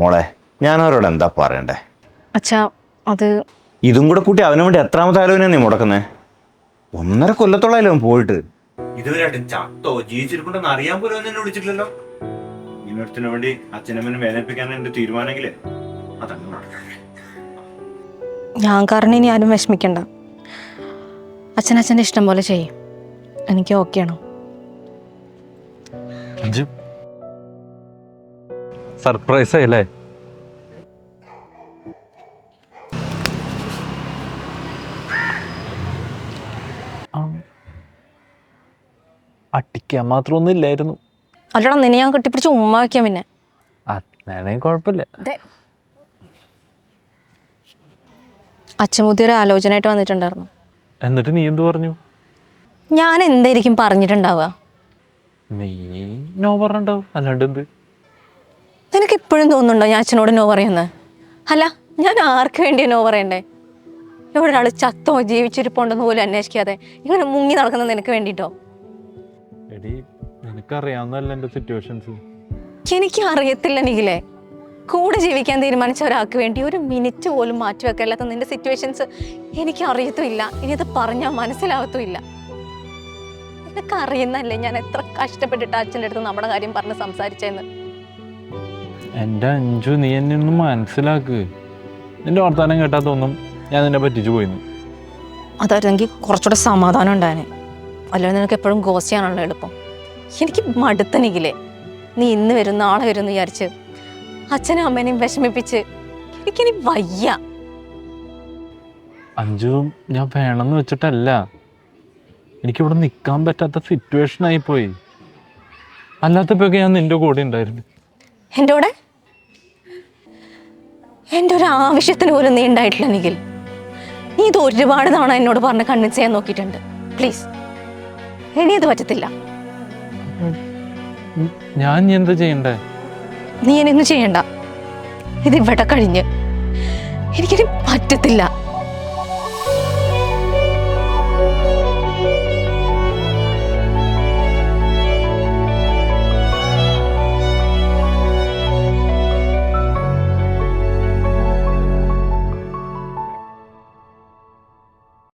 മോളെ ഞാൻ അവരോട് എന്താ പറയണ്ടേ? അച്ഛാ അത് ഇതും കൂടെ കൂട്ടി അവന് വേണ്ടി എത്രാമത്തെ ആലോചന നീ മുടക്കുന്നേ? ഒന്നര കൊല്ലത്തോളായാലും അവൻ പോയിട്ട്. ഇതുവരെയായിട്ട് ചത്തോ? ജീവിച്ചിരിപ്പുണ്ടെന്ന് അറിയാൻ പോലും എന്നെ വിളിച്ചിട്ടില്ലല്ലോ. വേണ്ടി അച്ഛനമ്മനും വേദനിപ്പിക്കാൻ എന്റെ തീരുമാനമെങ്കിലേ അതങ്ങനെ നടക്കട്ടെ. ഞാൻ കാരണം ഇനി ആരും വിഷമിക്കണ്ട. അച്ഛൻ അച്ഛന്റെ ഇഷ്ടം പോലെ ചെയ്യും. എനിക്ക് ഓക്കെയാണോ? അഞ്ചു സർപ്രൈസ് ആയില്ലേ അടിക്കാൻ അട്ടിക്കാൻ മാത്രമൊന്നും ഇല്ലായിരുന്നു. അല്ലടാ നിന്നെ ഞാൻ കെട്ടിപ്പിടിച്ച് ഉമ്മ പിന്നെ. അതാണെങ്കിൽ കുഴപ്പമില്ല. അച്ഛൻ ഒരു ആലോചനയായിട്ട് വന്നിട്ടുണ്ടായിരുന്നു. എന്നിട്ട് നീ എന്തു പറഞ്ഞു? ഞാൻ എന്തായിരിക്കും പറഞ്ഞിട്ടുണ്ടാവുക? നീ നോ പറഞ്ഞിട്ടുണ്ടാവും. അല്ലാണ്ട് എന്ത്? ഇപ്പോഴും തോന്നുന്നുണ്ടോ ഞാൻ അച്ഛനോട് നോ പറയുന്നത് അല്ല ഞാൻ ആർക്ക് വേണ്ടിയാ നോ പറയണ്ടേ? ഇവിടെ ഒരാൾ ചത്തോ ജീവിച്ചിരിപ്പുണ്ടെന്ന് പോലും അന്വേഷിക്കാതെ ഇങ്ങനെ മുങ്ങി നടക്കുന്നത് നിനക്ക് വേണ്ടിട്ടോ? എടി എന്റെ സിറ്റുവേഷൻസ് എനിക്ക് അറിയത്തില്ല നിഖിലേ. കൂടെ ജീവിക്കാൻ തീരുമാനിച്ച ഒരാൾക്ക് വേണ്ടി ഒരു മിനിറ്റ് പോലും മാറ്റി വെക്കല്ലാത്ത നിന്റെ സിറ്റുവേഷൻസ് എനിക്ക് അറിയത്തുമില്ല ഇനി അത് പറഞ്ഞാൽ മനസ്സിലാവത്തുമില്ല. നിനക്ക് അറിയുന്നല്ലേ ഞാൻ എത്ര കഷ്ടപ്പെട്ടിട്ട് അച്ഛന്റെ അടുത്ത് നമ്മുടെ കാര്യം പറഞ്ഞ് സംസാരിച്ചെന്ന്? എന്റെ അഞ്ചു നീ എന്നെ ഒന്ന് മനസ്സിലാക്ക്. നിന്റെ വർത്താനം കേട്ടാ തോന്നും ഞാൻ നിന്നെ പറ്റിച്ചു പോയിന്ന്. അതായിരുന്നെങ്കിൽ കുറച്ചുകൂടെ സമാധാനം ഉണ്ടായേനെ. അല്ലാതെ നിനക്ക് എപ്പോഴും ഗോസ് ചെയ്യാനുള്ള എളുപ്പം. എനിക്ക് മടുത്തനെങ്കിലേ നീ ഇന്ന് വരും നാളെ വരും എന്ന് വിചാരിച്ച് അച്ഛനും അമ്മേനെയും വിഷമിപ്പിച്ച് എനിക്കിനി വയ്യ. അഞ്ചു ഞാൻ വേണമെന്ന് വെച്ചിട്ടല്ല. എനിക്കിവിടെ നിൽക്കാൻ പറ്റാത്ത സിറ്റുവേഷൻ ആയിപ്പോയി. അല്ലാത്തപ്പോഴൊക്കെ ഞാൻ നിന്റെ കൂടെ ഉണ്ടായിരുന്നു. എന്റെ കൂടെ? എന്റെ ഒരു ആവശ്യത്തിന് പോലും നീ ഉണ്ടായിട്ടില്ല നിഖിൽ നീ ഇത് ഒരുപാട് തവണ എന്നോട് പറഞ്ഞ് കൺവിൻസ് ചെയ്യാൻ നോക്കിയിട്ടുണ്ട്. പ്ലീസ് ഇനി ഇത് പറ്റത്തില്ല. ഞാൻ എന്താ ചെയ്യണ്ടേ? നീ ഇനിയൊന്നും ചെയ്യണ്ട. ഇത് ഇവിടെ കഴിഞ്ഞ്. എനിക്കിനി പറ്റത്തില്ല.